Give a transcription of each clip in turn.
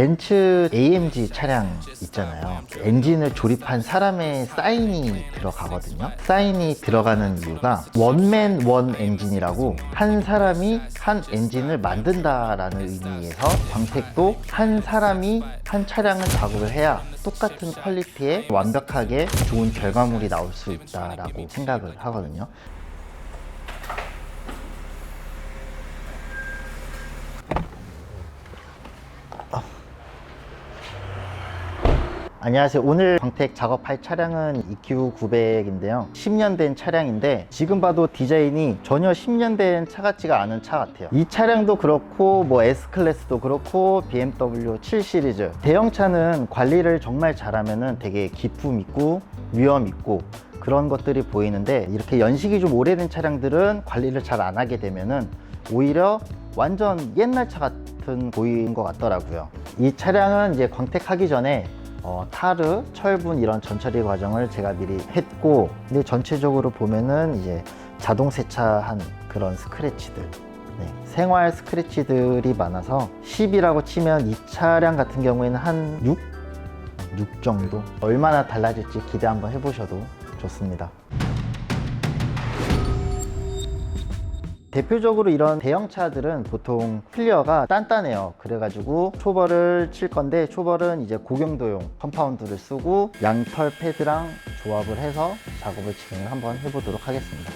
벤츠 AMG 차량 있잖아요. 엔진을 조립한 사람의 사인이 들어가거든요. 사인이 들어가는 이유가 원맨 원 엔진이라고 한 사람이 한 엔진을 만든다라는 의미에서 광택도 한 사람이 한 차량을 작업을 해야 똑같은 퀄리티의 완벽하게 좋은 결과물이 나올 수 있다라고 생각을 하거든요. 안녕하세요. 오늘 광택 작업할 차량은 EQ 900인데요. 10년 된 차량인데 지금 봐도 디자인이 전혀 10년 된 차 같지가 않은 차 같아요. 이 차량도 그렇고 뭐 S클래스도 그렇고 BMW 7 시리즈 대형차는 관리를 정말 잘하면은 되게 기품 있고 위험 있고 그런 것들이 보이는데 이렇게 연식이 좀 오래된 차량들은 관리를 잘 안 하게 되면은 오히려 완전 옛날 차 같은 보이는 것 같더라고요. 이 차량은 이제 광택하기 전에 어, 타르, 철분 이런 전처리 과정을 제가 미리 했고 근데 전체적으로 보면은 이제 자동 세차한 그런 스크래치들. 네, 생활 스크래치들이 많아서 10이라고 치면 이 차량 같은 경우에는 한 6? 6 정도? 얼마나 달라질지 기대 한번 해보셔도 좋습니다 대표적으로 이런 대형차들은 보통 클리어가 단단해요. 그래가지고 초벌을 칠 건데 초벌은 이제 고경도용 컴파운드를 쓰고 양털 패드랑 조합을 해서 작업을 진행을 한번 해보도록 하겠습니다.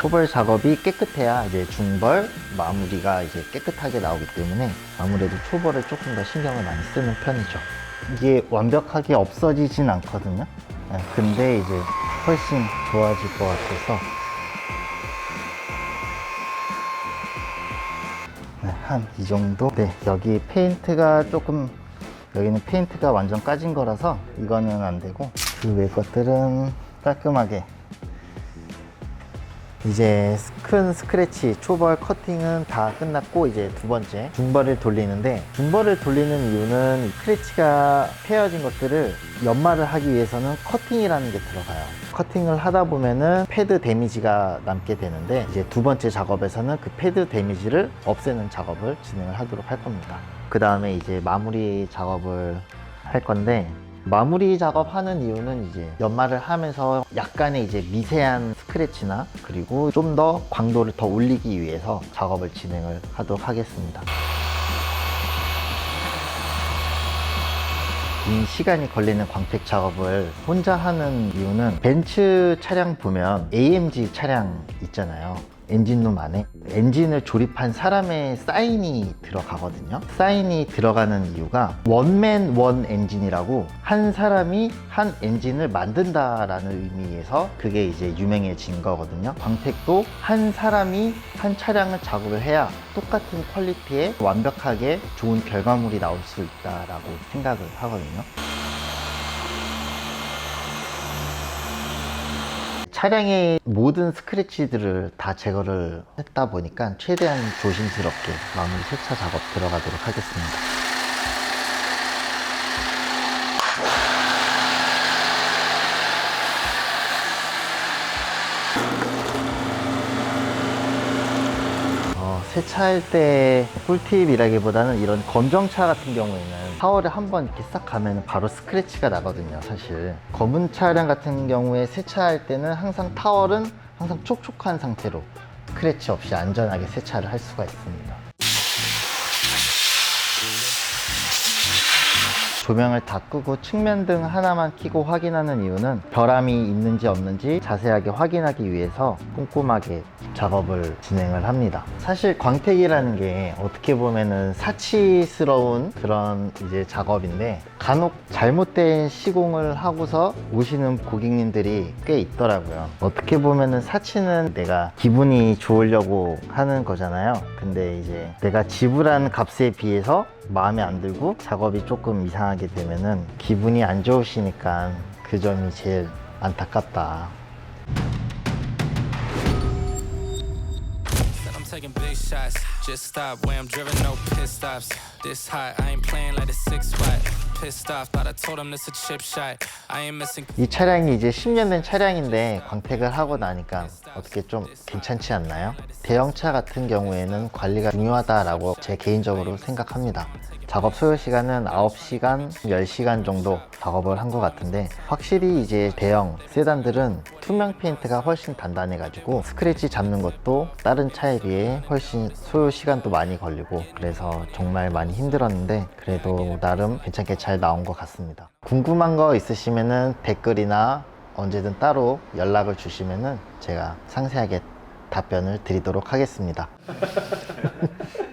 초벌 작업이 깨끗해야 이제 중벌 마무리가 이제 깨끗하게 나오기 때문에 아무래도 초벌을 조금 더 신경을 많이 쓰는 편이죠. 이게 완벽하게 없어지진 않거든요. 네, 근데 이제 훨씬 좋아질 것 같아서 네, 한이 정도. 네, 여기 페인트가 조금 여기는 페인트가 완전 까진 거라서 이거는 안 되고 그 외 것들은 깔끔하게 이제 큰 스크래치, 초벌 커팅은 다 끝났고 이제 두 번째 중벌을 돌리는데 중벌을 돌리는 이유는 이 스크래치가 패여진 것들을 연마를 하기 위해서는 커팅이라는 게 들어가요. 커팅을 하다 보면은 패드 데미지가 남게 되는데 이제 두 번째 작업에서는 그 패드 데미지를 없애는 작업을 진행을 하도록 할 겁니다. 그 다음에 이제 마무리 작업을 할 건데 마무리 작업하는 이유는 이제 연마를 하면서 약간의 이제 미세한 스크래치나 그리고 좀 더 광도를 더 올리기 위해서 작업을 진행을 하도록 하겠습니다. 긴 시간이 걸리는 광택 작업을 혼자 하는 이유는 벤츠 차량 보면 AMG 차량 있잖아요. 엔진룸 안에 엔진을 조립한 사람의 사인이 들어가거든요. 사인이 들어가는 이유가 원맨 원 엔진이라고 한 사람이 한 엔진을 만든다라는 의미에서 그게 이제 유명해진 거거든요. 광택도 한 사람이 한 차량을 작업을 해야 똑같은 퀄리티의 완벽하게 좋은 결과물이 나올 수 있다라고 생각을 하거든요. 차량의 모든 스크래치들을 다 제거를 했다 보니까 최대한 조심스럽게 마무리 세차 작업 들어가도록 하겠습니다. 세차할 때 꿀팁이라기보다는 이런 검정차 같은 경우에는 타월을 한번 이렇게 싹 가면 바로 스크래치가 나거든요 사실. 검은 차량 같은 경우에 세차할 때는 항상 타월은 항상 촉촉한 상태로 스크래치 없이 안전하게 세차를 할 수가 있습니다 조명을 다 끄고 측면등 하나만 켜고 확인하는 이유는 결함이 있는지 없는지 자세하게 확인하기 위해서 꼼꼼하게 작업을 진행을 합니다. 사실 광택이라는 게 어떻게 보면은 사치스러운 그런 이제 작업인데 간혹 잘못된 시공을 하고서 오시는 고객님들이 꽤 있더라고요. 어떻게 보면은 사치는 내가 기분이 좋으려고 하는 거잖아요. 근데 이제 내가 지불한 값에 비해서 마음에 안 들고 작업이 조금 이상하게 되면은 기분이 안 좋으시니까 그 점이 제일 안타깝다. Said I'm taking big shots. Just stop where I'm driven, no pit stops. This hot, I ain't playing like a six spot. pissed off, but I told him this a chip shot. I ain't missing. 이 차량이 이제 10년 된 차량인데 광택을 하고 나니까 어떻게 좀 괜찮지 않나요? 대형차 같은 경우에는 관리가 중요하다라고 제 개인적으로 생각합니다. 작업 소요 시간은 9시간, 10시간 정도 작업을 한 것 같은데 확실히 이제 대형 세단들은 투명 페인트가 훨씬 단단해가지고 스크래치 잡는 것도 다른 차에 비해 훨씬 소요 시간도 많이 걸리고 그래서 정말 많이 힘들었는데 그래도 나름 괜찮게 잘 나온 것 같습니다. 궁금한 거 있으시면은 댓글이나 언제든 따로 연락을 주시면은 제가 상세하게 답변을 드리도록 하겠습니다.